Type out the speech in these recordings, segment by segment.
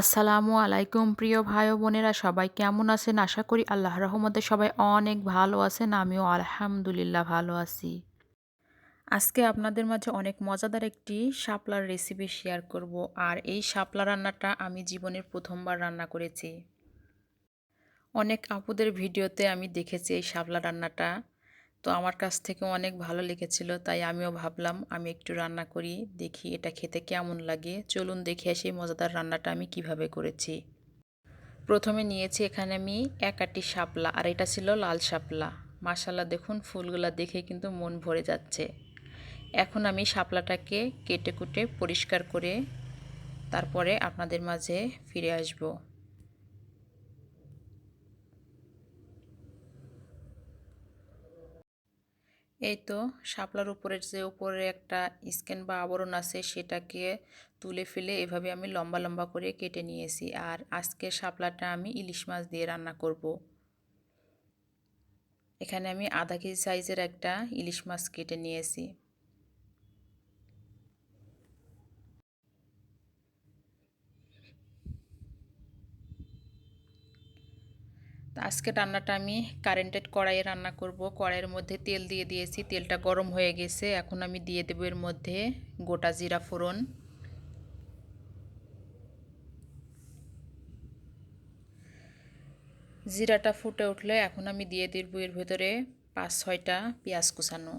আসসালামু আলাইকুম, প্রিয় ভাই ও বোনেরা, সবাই কেমন আছেন? আশা করি আল্লাহ রহমতে সবাই অনেক ভালো আছেন, আমিও আলহামদুলিল্লাহ ভালো আছি। আজকে আপনাদের মাঝে অনেক মজাদার একটি শাপলার রেসিপি শেয়ার করব, আর এই শাপলা রান্নাটা আমি জীবনের প্রথমবার রান্না করেছি। অনেক আপুদের ভিডিওতে আমি দেখেছি এই শাপলা রান্নাটা। তো আমার কাছ থেকে অনেক ভালো লেগেছিল, তাই আমিও ভাবলাম আমি একটু রান্না করি, দেখি এটা খেতে কেমন লাগে। চলুন দেখে আসি মজাদার রান্নাটা আমি কীভাবে করেছি। প্রথমে নিয়েছি এখানে আমি এক আটি শাপলা, আর এটা ছিল লাল শাপলা। মাসাল্লা দেখুন ফুলগুলা দেখে কিন্তু মন ভরে যাচ্ছে। এখন আমি শাপলাটাকে কেটে কুটে পরিষ্কার করে তারপরে আপনাদের মাঝে ফিরে আসব। এই তো শাপলার উপরের যে উপরে একটা স্ক্যান বা আবরণ আছে সেটাকে তুলে ফেলে এভাবে আমি লম্বা লম্বা করে কেটে নিয়েছি আর আজকে শাপলাটা আমি ইলিশ মাছ দিয়ে রান্না করব। এখানে আমি আধা কেজি সাইজের একটা ইলিশ মাছ কেটে নিয়েছি আজকে রান্নাটা আমি কারেন্টেড কড়াইয়ে রান্না করব। কড়াইয়ের মধ্যে তেল দিয়ে দিয়েছি। তেলটা গরম হয়ে গেছে। এখন আমি দিয়ে দেব এর মধ্যে গোটা জিরা ফোড়ন। জিরাটা ফুটে উঠলে এখন আমি দিয়ে দিব এর ভেতরে পাঁচ ছয়টা পেঁয়াজ কুচানো।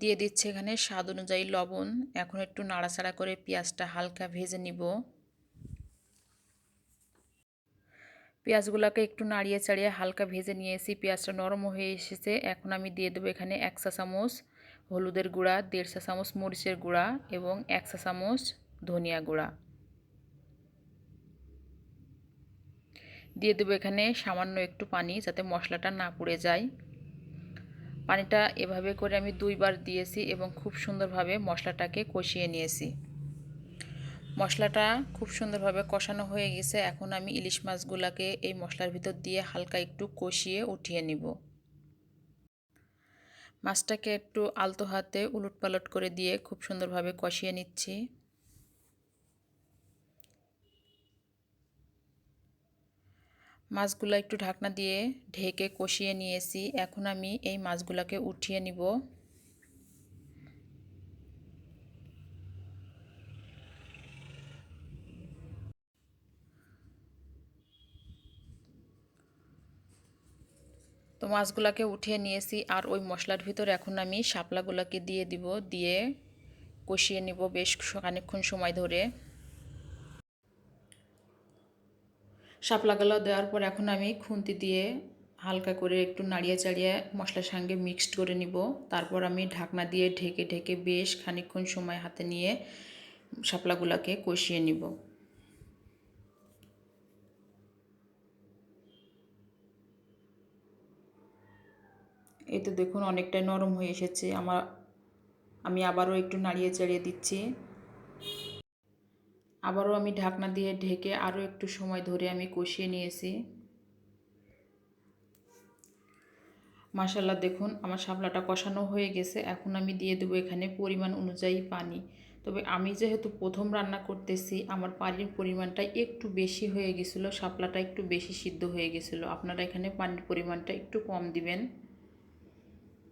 দিয়ে দিচ্ছে এখানে স্বাদ অনুযায়ী লবণ। এখন একটু নাড়াচাড়া করে পেঁয়াজটা হালকা ভেজে নিব। পেঁয়াজগুলোকে একটু নাড়িয়ে চাড়িয়ে হালকা ভেজে নিয়েছি। পেঁয়াজটা নরম হয়ে এসেছে। এখন আমি দিয়ে দেবো এখানে এক চা চামচ হলুদের গুঁড়া, দেড় চা চামচ মরিচের গুঁড়া এবং এক চা চামচ ধনিয়া গুঁড়া। দিয়ে দেবো এখানে সামান্য একটু পানি যাতে মশলাটা না পুড়ে যায়। পানিটা এভাবে করে আমি দুইবার দিয়েছি এবং খুব সুন্দরভাবে মশলাটাকে কষিয়ে নিয়েছি। মশলাটা খুব সুন্দরভাবে কষানো হয়ে গেছে। এখন আমি ইলিশ মাছগুলোকে এই মশলার ভিতর দিয়ে হালকা একটু কষিয়ে উঠিয়ে নিব। মাছটাকে একটু আলতো হাতে উলট পালট করে দিয়ে খুব সুন্দরভাবে কষিয়ে নিচ্ছি। মাছগুলো একটু ঢাকনা দিয়ে ঢেকে কষিয়ে নিয়েছি। এখন আমি এই মাছগুলোকে উঠিয়ে নিব। তো মাছগুলোকে উঠিয়ে নিয়েছি আর ওই মশলার ভিতর এখন আমি শাপলাগুলোকে দিয়ে দিব, দিয়ে কষিয়ে নিব বেশ খানিক্ষণ সময় ধরে। শাপলাগুলো দেওয়ার পর এখন আমি খুন্তি দিয়ে হালকা করে একটু নাড়িয়ে চাড়িয়ে মশলার সঙ্গে মিক্সড করে নিব। তারপর আমি ঢাকনা দিয়ে ঢেকে ঢেকে বেশ খানিক্ষণ সময় হাতে নিয়ে শাপলাগুলোকে কষিয়ে নিব। এই তো দেখুন, অনেকটাই নরম হয়ে এসেছে। আমার, আমি আবারও একটু নাড়িয়ে চাড়িয়ে দিচ্ছি। আবারও আমি ঢাকনা দিয়ে ঢেকে আরও একটু সময় ধরে আমি কষিয়ে নিয়েছি। মাসাল্লা দেখুন আমার শাপলাটা কষানো হয়ে গেছে। এখন আমি দিয়ে দেবো এখানে পরিমাণ অনুযায়ী পানি। তবে আমি যেহেতু প্রথম রান্না করতেছি, আমার পানির পরিমাণটা একটু বেশি হয়ে গেছিল, শাপলাটা একটু বেশি সিদ্ধ হয়ে গেছিল। আপনারা এখানে পানির পরিমাণটা একটু কম দিবেন।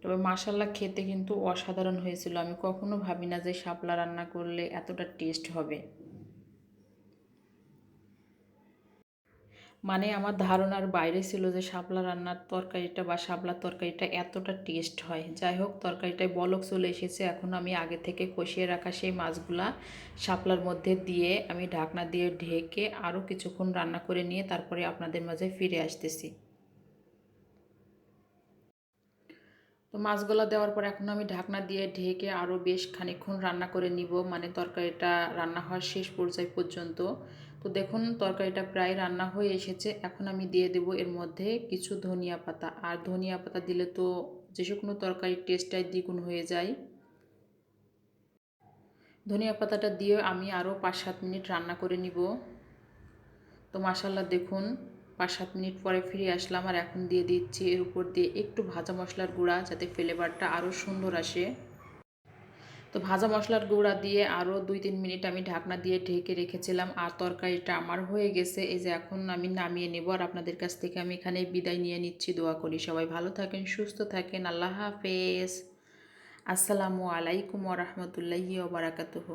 তবে মাসাল্লা খেতে কিন্তু অসাধারণ হয়েছিল। আমি কখনো ভাবি না যে শাপলা রান্না করলে এতটা টেস্ট হবে। মানে আমার ধারণার বাইরে ছিল যে শাপলা রান্নার তরকারিটা বা শাপলার তরকারিটা এতটা টেস্ট হয়। যাই হোক তরকারিটায় বলক চলে এসেছে। এখন আমি আগে থেকে কষিয়ে রাখা সেই মাছগুলা শাপলার মধ্যে দিয়ে আমি ঢাকনা দিয়ে ঢেকে আরও কিছুক্ষণ রান্না করে নিয়ে তারপরে আপনাদের মাঝে ফিরে আসতেছি। তো মাছগুলো দেওয়ার পর এখন আমি ঢাকনা দিয়ে ঢেকে আরও বেশ খানিক্ষণ রান্না করে নিব। মানে তরকারিটা রান্না হওয়ার শেষ পর্যায় পর্যন্ত। তো দেখুন, তরকারিটা প্রায় রান্না হয়ে এসেছে। এখন আমি দিয়ে দেব এর মধ্যে কিছু ধনিয়া পাতা। আর ধনিয়া পাতা দিলে তো যে কোনো তরকারির টেস্টটাই দ্বিগুণ হয়ে যায়। ধনিয়া পাতাটা দিয়ে আমি আরও পাঁচ সাত মিনিট রান্না করে নিব। তো মাসাল্লা দেখুন পাঁচ সাত মিনিট পরে ফিরে আসলাম। আর এখন দিয়ে দিচ্ছি এর উপর দিয়ে একটু ভাজা মশলার গুঁড়া যাতে ফ্লেভারটা আরও সুন্দর আসে। তো ভাজা মশলার গুঁড়া দিয়ে আরও দুই তিন মিনিট আমি ঢাকনা দিয়ে ঢেকে রেখেছিলাম আর তরকারিটা আমার হয়ে গেছে। এই যে এখন আমি নামিয়ে নেব আর আপনাদের কাছ থেকে আমি এখানে বিদায় নিয়ে নিচ্ছি। দোয়া করি সবাই ভালো থাকেন, সুস্থ থাকেন। আল্লাহ হাফেজ। আসসালামু আলাইকুম ওরহমতুল্লাহি ওবরাকাতুহু